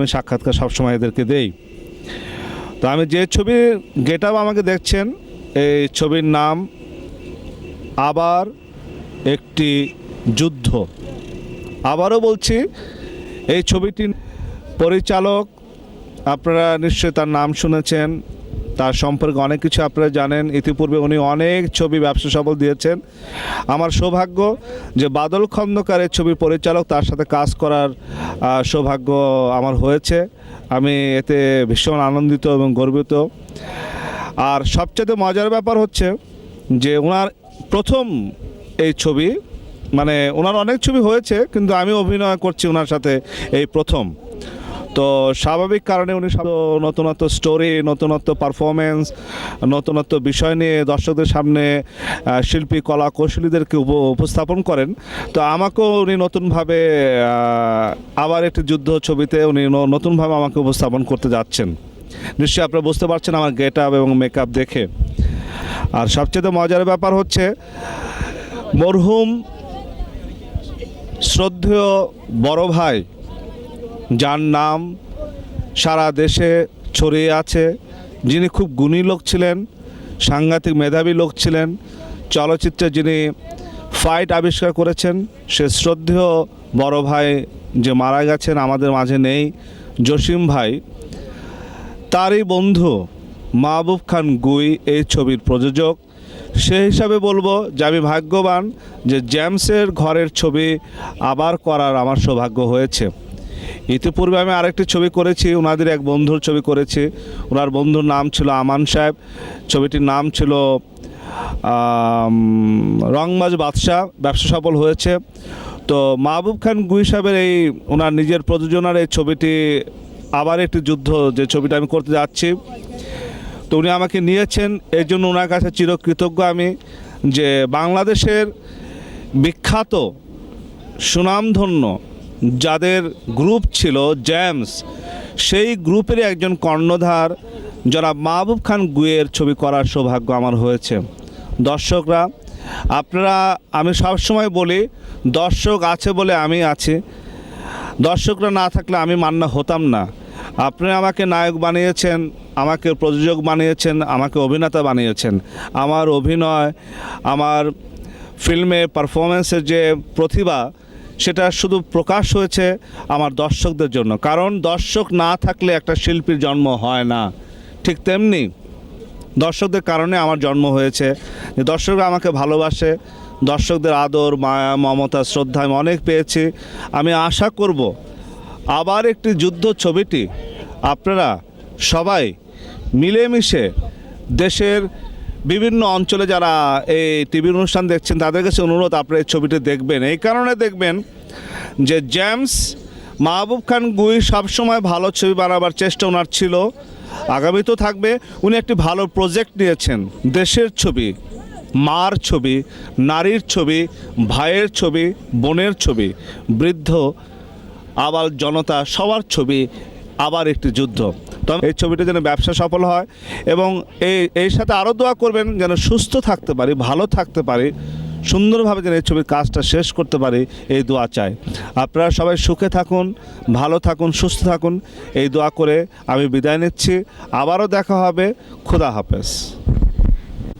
আমি সাক্ষাৎকার সবসময় এদেরকে দেই। তো আমি যে ছবি গেট আমাকে দেখছেন, এই ছবির নাম আবার একটি যুদ্ধ। আবারও বলছি, এই ছবিটির পরিচালক, আপনারা নিশ্চয়ই তার নাম শুনেছেন তার সম্পর্কে অনেক কিছু আপনারা জানেন। ইতিপূর্বে উনি অনেক ছবি ব্যবসা সফল দিয়েছেন। আমার সৌভাগ্য যে বাদল খন্দকারের ছবির পরিচালক তার সাথে কাজ করার সৌভাগ্য আমার হয়েছে। আমি এতে ভীষণ আনন্দিত এবং গর্বিত। আর সবচেয়ে মজার ব্যাপার হচ্ছে যে ওনার প্রথম এই ছবি মানে ওনার অনেক ছবি হয়েছে, কিন্তু আমি অভিনয় করছি ওনার সাথে এই প্রথম। তো স্বাভাবিক কারণে উনি নতুনত্ব স্টোরি নতুনত্ব পারফরমেন্স নতুনত্ব বিষয় নিয়ে দর্শকদের সামনে শিল্পী, কলা কৌশলীদেরকে উপ- উপস্থাপন করেন। তো আমাকেও উনি নতুনভাবে আবার একটি যুদ্ধ ছবিতে উনি নতুনভাবে আমাকে উপস্থাপন করতে যাচ্ছেন। নিশ্চয়ই আপনারা বুঝতে পারছেন আমার গেট আপ এবং মেকআপ দেখে। আর সবচেয়ে মজার ব্যাপার হচ্ছে, মরহুম শ্রদ্ধেয় বড় ভাই যার নাম সারা দেশে ছড়িয়ে আছে। যিনি খুব গুণী লোক ছিলেন, সাংঘাতিক মেধাবী লোক ছিলেন, চলচ্চিত্রে যিনি ফাইট আবিষ্কার করেছেন, সে শ্রদ্ধেয় বড় ভাই যে মারা গেছেন, আমাদের মাঝে নেই, জসিম ভাই। তারই বন্ধু মাহবুব খান গুই এই ছবির প্রযোজক। সে হিসাবে বলব যে আমি ভাগ্যবান যে জেমসের ঘরের ছবি আবার করার আমার সৌভাগ্য হয়েছে। ইতিপূর্বে আমি আরেকটি ছবি করেছি ওনাদের এক বন্ধুর ছবি করেছি। ওনার বন্ধুর নাম ছিল আমান সাহেব। ছবিটির নাম ছিল রংবাজ বাদশাহ, ব্যবসা সফল হয়েছে। তো মাহবুব খান গুই সাহেবের এই ওনার নিজের প্রযোজনার এই ছবিটি, আবার একটি যুদ্ধ, যে ছবিটা আমি করতে যাচ্ছি। তো উনি আমাকে নিয়েছেন, এর জন্য ওনার কাছে চিরকৃতজ্ঞ আমি, যে বাংলাদেশের বিখ্যাত, সুনামধন্য যাদের গ্রুপ ছিল জ্যামস সেই গ্রুপেরই একজন কর্ণধার জনাব মাহবুব খান গুয়ের ছবি করার সৌভাগ্য আমার হয়েছে। দর্শকরা, আপনারা, আমি সবসময় বলি, দর্শক আছে বলে আমি আছি। দর্শকরা না থাকলে আমি মান্না হতাম না। আপনি আমাকে নায়ক বানিয়েছেন, আমাকে প্রযোজক বানিয়েছেন, আমাকে অভিনেতা বানিয়েছেন। আমার অভিনয়, আমার ফিল্মে পারফরমেন্সের যে প্রতিভা সেটা শুধু প্রকাশ হয়েছে আমার দর্শকদের জন্য। কারণ দর্শক না থাকলে একটা শিল্পীর জন্ম হয় না। ঠিক তেমনি দর্শকদের কারণে আমার জন্ম হয়েছে। দর্শকরা আমাকে ভালোবাসে, দর্শকদের আদর, মায়া, মমতা, শ্রদ্ধা আমি অনেক পেয়েছি। আমি আশা করব আবার একটি যুদ্ধ ছবিটি আপনারা সবাই মিলেমিশে দেশের বিভিন্ন অঞ্চলে যারা এই টিভির অনুষ্ঠান দেখছেন, তাদের কাছে অনুরোধ, আপনারা এই ছবিটি দেখবেন। এই কারণে দেখবেন যে জেমস মাহবুব খান গুই সবসময় ভালো ছবি বানাবার চেষ্টা ওনার ছিল। আগামীতেও থাকবে। উনি একটি ভালো প্রজেক্ট নিয়েছেন। দেশের ছবি, মার ছবি, নারীর ছবি, ভাইয়ের ছবি, বোনের ছবি, বৃদ্ধ আবার জনতা, সবার ছবি আবার একটি যুদ্ধ। তবে এই ছবিটা যেন ব্যবসা সফল হয় এবং এই, এর সাথে আরও দোয়া করবেন যেন সুস্থ থাকতে পারি, ভালো থাকতে পারি, সুন্দরভাবে যেন এই ছবির কাজটা শেষ করতে পারি, এই দোয়া চাই। আপনারা সবাই সুখে থাকুন, ভালো থাকুন, সুস্থ থাকুন, এই দোয়া করে আমি বিদায় নিচ্ছি। আবারও দেখা হবে। খুদা হাফেজ।